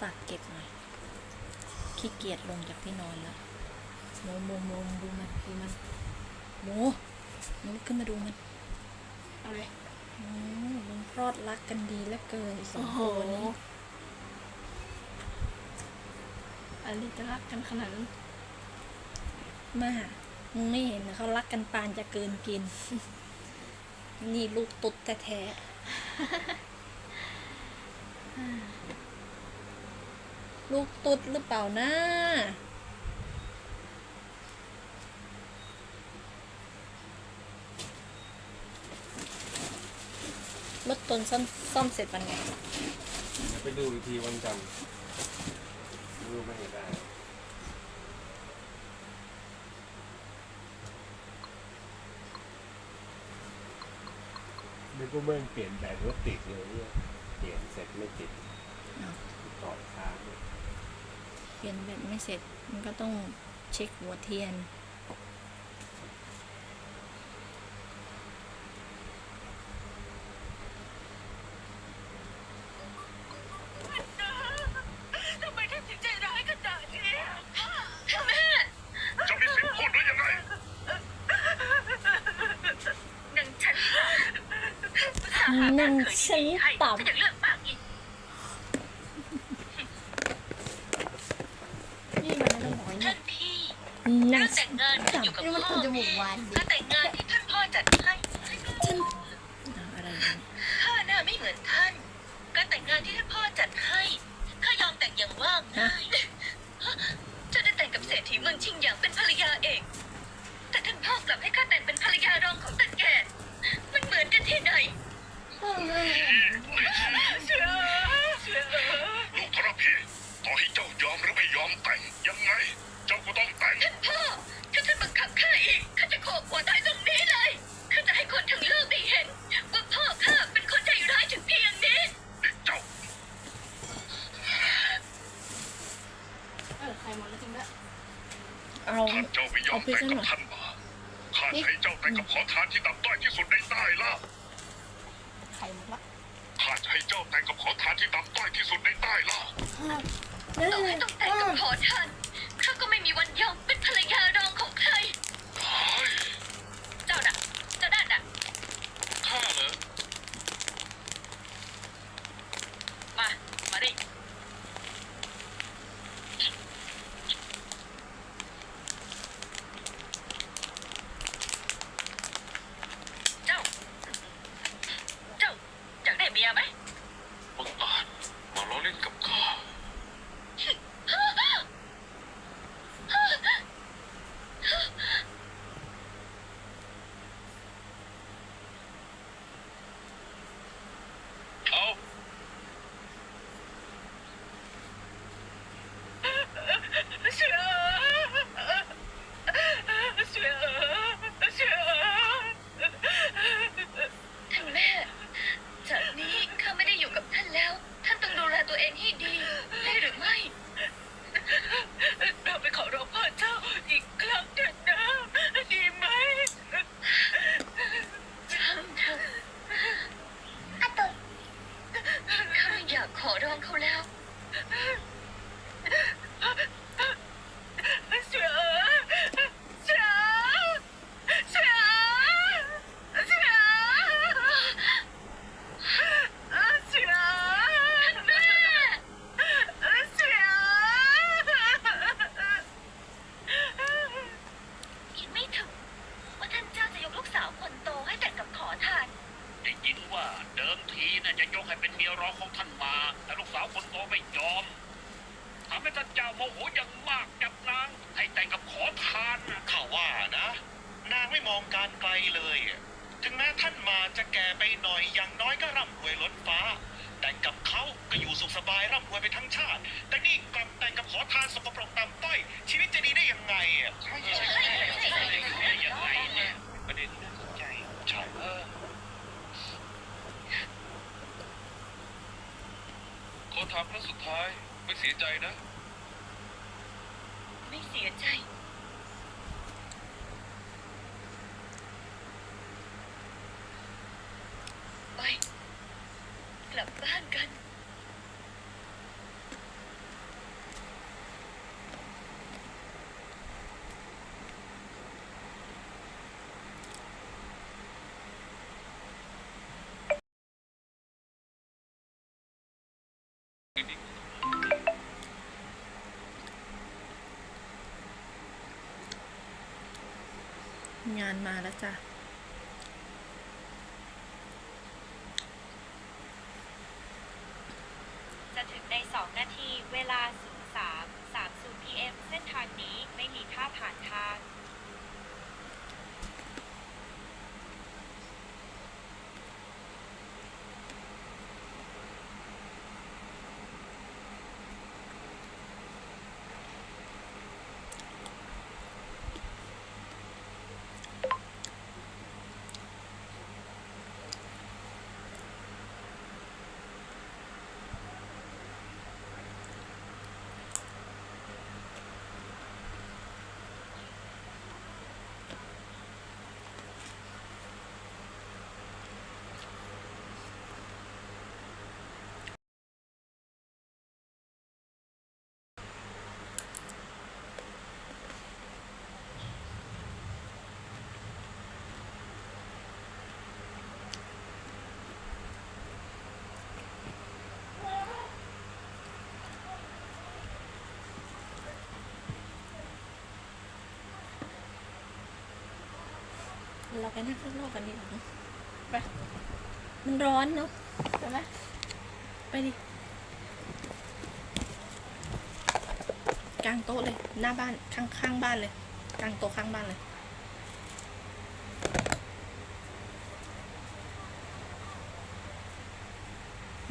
ฝากเก็บหน่อยขี้เกียจลงจากที่นอนแล้วโมโมโมดูมันดูมันโมโมขึ้นมาดูมันเอาเลยโอ้ลุงพรอดรักกันดีเหลือเกินสอโอ้งโหตัวนี้อันนี้จะรักกันขนาดนั้นมามึงไม่เห็นนะเขารักกันปานจะเกินกิน นี่ลูกตุ๊ดแท้ๆ ลูกตุ๊ดหรือเปล่านะรถตนซ่อมซ่อมเสร็จวันไงเดี๋ยวไปดูอีกทีวันจันทร์ดูไม่ได้นึกว่าแม่งเปลี่ยนแบตรถติดเลยเนี่ยเปลี่ยนเสร็จไม่ติดอ้าวต่อช้าเนี่ย เปลี่ยนแบตไม่เสร็จ มันก็ต้องเช็คหัวเทียน ทำไมท่านถึงใจร้ายขนาดนี้แม่จะมีสิทธิ์พูดหรือยังไง หนังฉันต่ำนั่งฉันต่ำจะยังเลือกมากอีก นี่มันอะไรหมอยเนี่ ท่าย นพี่ นั่เรื่องงแต่งงานขึ้นอยู่กับนี่มันพ่อคนจมูกหวานดิถ้าแต่ง เอาท่านเจ้าไม่ยอมแต่งกับท่านมาข้าจะให้เจ้าแต่งกับขอทานที่ต่ำต้อยที่สุดในใต้ล่ะใครหมดละข้าจะให้เจ้าแต่งกับขอทานที่ต่ำต้อยที่สุดในใต้ล่ะต่อให้ต้องแต่งกับขอทานข้าก็ไม่มีวันยอมเป็นภรรยารองของใคร จะแก่ไปหน่อยอย่างน้อยก็ร่ำรวยล้นฟ้า แต่งกับเขาก็อยู่สุขสบายร่ำรวยไปทั้งชาติ แต่นี่กลับแต่งกับขอทานสกปรกต่ำต้อย ชีวิตจะดีได้ยังไงอะใช่ใช่ใช่ได้ยังไงเนี่ยประเด็นน่าสนใจใช่เออขอถามครั้งสุดท้ายไม่เสียใจนะ ไม่เสียใจ ไป กลับบ้านกันานมาแล้วจ้ะจะถึงใน 2 นาที เวลา 03 30 PM เส้นทางนี้ไม่มีค่าผ่านทาง เราไปนั่งข้างนอกกันดีกว่านะไปมันร้อนเนาะใช่ไหมไปดิกลางโต๊ะเลย หน้าบ้านข้างข้างบ้านเลย กลางโต๊ะข้างบ้านเลย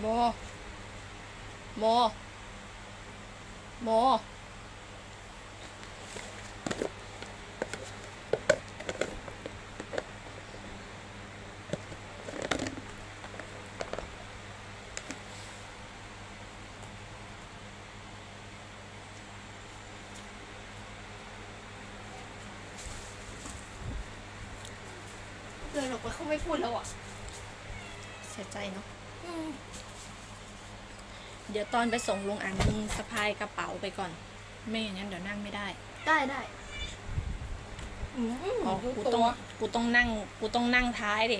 โมโมโม เดินออกไปเขาไม่พูดแล้วอะ เสียใจเนาะเดี๋ยวตอนไปส่งลงอ่านมึงสะพายกระเป๋าไปก่อน ไม่อย่างนั้นเดี๋ยวนั่งไม่ได้ได้ได้อืมอ๋อดูกูตัต้องวกูต้องนั่งกูต้องนั่งท้ายดิ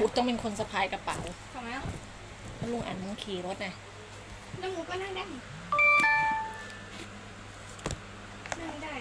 กูต้องเป็นคนสะพายกระเป๋าทำไมอะเพราะลุงอ่านมึงขี่รถไงนั่งก็นั่งได้นั่งได้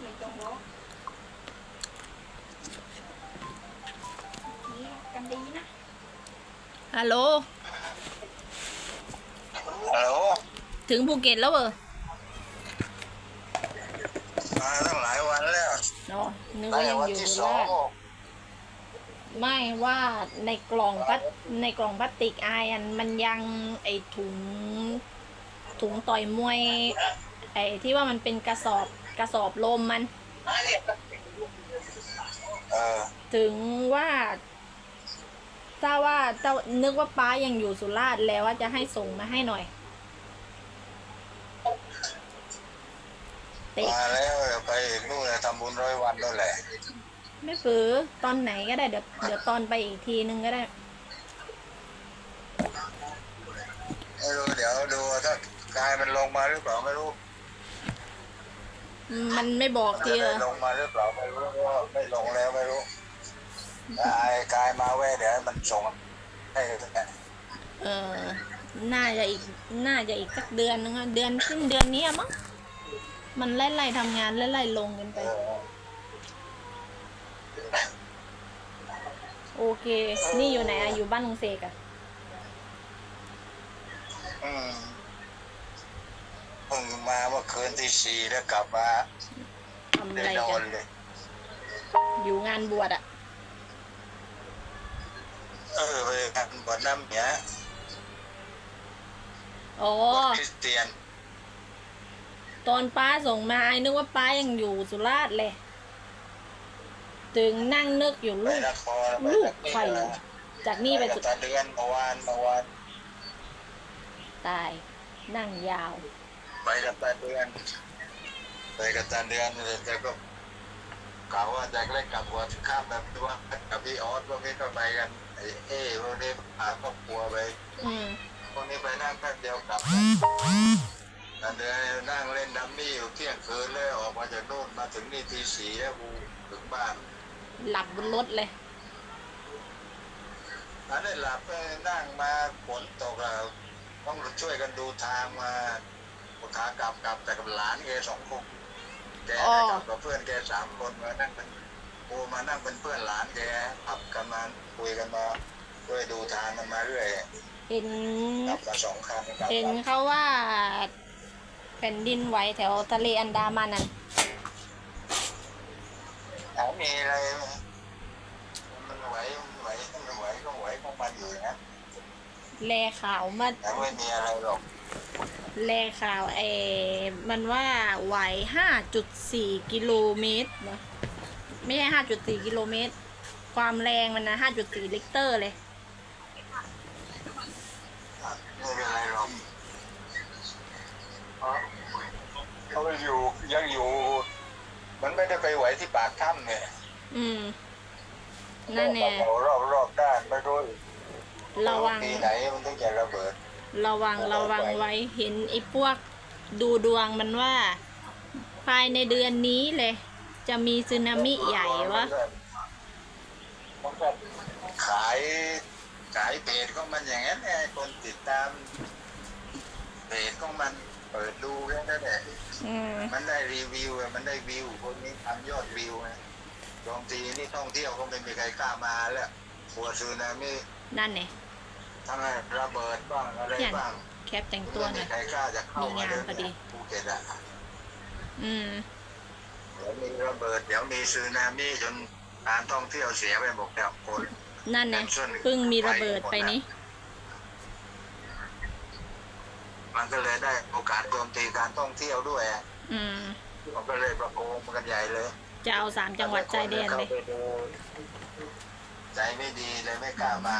ไม่ต้องร้องนี่กันดีนะ ฮัลโหล ฮัลโหลถึงภูเก็ตแล้วเหรอมาตั้งหลายวันแล้วเนาะนึกตั้ว่างแต่ยังวันอยู่ที่สสุองราษฎร์ไม่ว่าในกล่องพลาสในกล่องพลาสติกอายอันมันยังไอถุง ถุงต่อยมวย ไอที่ว่ามันเป็นกระสอบกระสอบลมมัน เออ ถึงว่า ถ้าว่าเจ้านึกว่าป้ายังอยู่สุราษฎร์แล้วว่าจะให้ส่งมาให้หน่อยเตะมาแล้วเดี๋ยวไปนู่นเลยทำบุญร้อยวันนู่นแหละไม่ฝือตอนไหนก็ได้เดี๋ยวเดี๋ยวตอนไปอีกทีนึงก็ได้ไม่รู้เดี๋ยวดูถ้ากายมันลงมาหรือเปล่าไม่รู้มันไม่บอกทีจะเหรได้อลงมาหรือเปล่าไม่รู้ว่าไม่ลงแล้วไม่รู้ กายกายมาแว่เดี๋ยวให้มันส่งให้แหละเออน่าจะอีกน่าจะอีกสักเดือนนึงอะเดือนขึ้นเดือนนี้อะมั้งมันไล่ไล่ๆทำงานไล่ไล่ๆลงกันไปเออโอเค นี่อยู่ไหนอะอยู่บ้านลุงเสกอะอืมเพิ่งมาเมื่อคืนที่สี่แล้วกลับมาทำเลอะไรยนอกันนเลยอยู่งานบวชอะ เออไปงานบวชน้ำเนี้ยอ๋อบวชคริสเตียน ตอนป้าส่งมาไอ้นึกว่าป้ายังอยู่สุราษฎร์เลย ถึงนั่งนึกอยู่ไปลูก นครไปลูกจากนี่ไฟนะจากนี่ไปไปสุดตาเดือนเมื่อวานเมื่อวานตาย นั่งยาว ไปกับตาเดือนไปกับตาเดือนเลยแต่ก็กล่าวว่าแจ็คเล็กกับหัวข้ามแบบที่ว่ากับพี่ออสพวกนี้ก็ไปกัน ไอ้เอ้พวกนี้พาครอบครัวไปอืมพวกนี้ไปนั่งแป๊บเดียวกลับแต่เดินนั่งเล่นดัมมี่อยู่เที่ยงคืนเลยออกมาจากโน่นมาถึงนี่ทีสี่แล้วกูถึงบ้านหลับบนรถเลย อันนี้หลับไปนั่งมาฝนตกอะต้องช่วยกันดูทางมาขากลับกลับแต่กับหลานแกสองคนแกอ๋อกลับกับเพื่อนแกสามคนมานั่งเป็น กูมานั่งเป็นเพื่อนหลานแกขับกันมาคุยกันมาช่วยดูทางกันมาเรื่อยเห็นกลับมาสองคันกลับเห็นมาเขาว่าแผ่นดินไหวแถวทะเลอันดามันนั่นถามมีอะไรไหมมันไหวมันไหวมันไหวก็ไหวของมันอยู่อย่างนั้นแลข่าวมาแต่ไม่มีอะไรหรอกแลข่าวเอมันว่าไหวห้าจุดสี่กิโลเมตรนะ ไม่ใช่ห้าจุดสี่กิโลเมตร ความแรงมันนะห้าจุดสี่ลิกเตอร์เลย ไม่เป็นไรหรอกเพราะเขาอยู่ยังอยู่ มันไม่ได้ไปไหวที่ปากถ้ำเนี่ยอืม นั่นแน่รอบรอบด้านไม่รู้ระวัง ปีไหนมันถึงจะระเบิด ระวังระวังไว้เห็นไอ้พวกดูดวงมันว่า ภายในเดือนนี้เลย จะมีสึนามิใหญ่วะมันก็ขายขายเพจของมันอย่างนั้นไงคนติดตามเพจของมันเปิดดูแค่นั้นแหละอืมมันได้รีวิวอะมันได้วิวคนนี้ทำยอดวิวไงบางทีนี่ท่องเที่ยวก็ไม่มีใครกล้ามาแล้วกลัวซึนามินั่นไงทั้งระเบิดบ้างอะไรบ้างแคปแต่งตัวหไม่น่มีอยใครกล้าจะเข้ามามีงานพอดีภูเก็ตอะอืม เดี๋ยวมีระเบิดเดี๋ยวมีซึนามิจนการท่องเที่ยวเสียไปหมดแล้วคนนั่นไงเพิ่งมีระเบิดไปนี้ มันก็เลยได้โอกาสโจมตีการท่องเที่ยวด้วยอะอืมมันก็เลยประโคมกันใหญ่เลย จะเอาสามจังหวัดชายแดนเลยข้าไปดูใจไม่ดีเลยไม่กล้ามา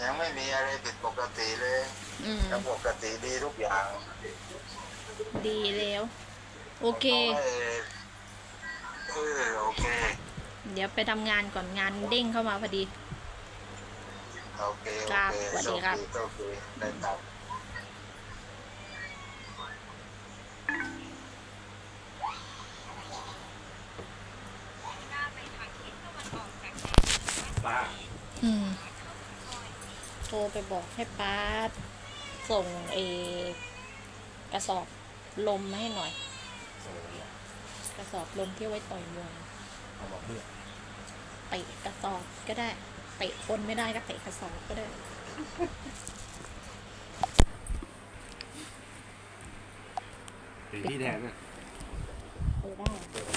ยังไม่มีอะไรผิดปกติเลย อืมยังปกติดีทุกอย่าง ดีแล้ว โอเค เออโอเค เดี๋ยวไปทำงานก่อนงานเด้งเข้ามาพอดี โอเคโอครับเคสวัสดีครับโชดีได้ครับหน้าไปทางทิศตะวันออกจากแดนป้าอืมโทรไปบอกให้ป้าส่งเอกระสอบ ลมมาให้หน่อย กระสอบลมที่ไว้ต่อยมวยเอามาเพื่อเตะกระสอบก็ได้เตะคนไม่ได้ก็เตะกระสอบก็ได้ตีพี่แทนน่ะเออได้เปิด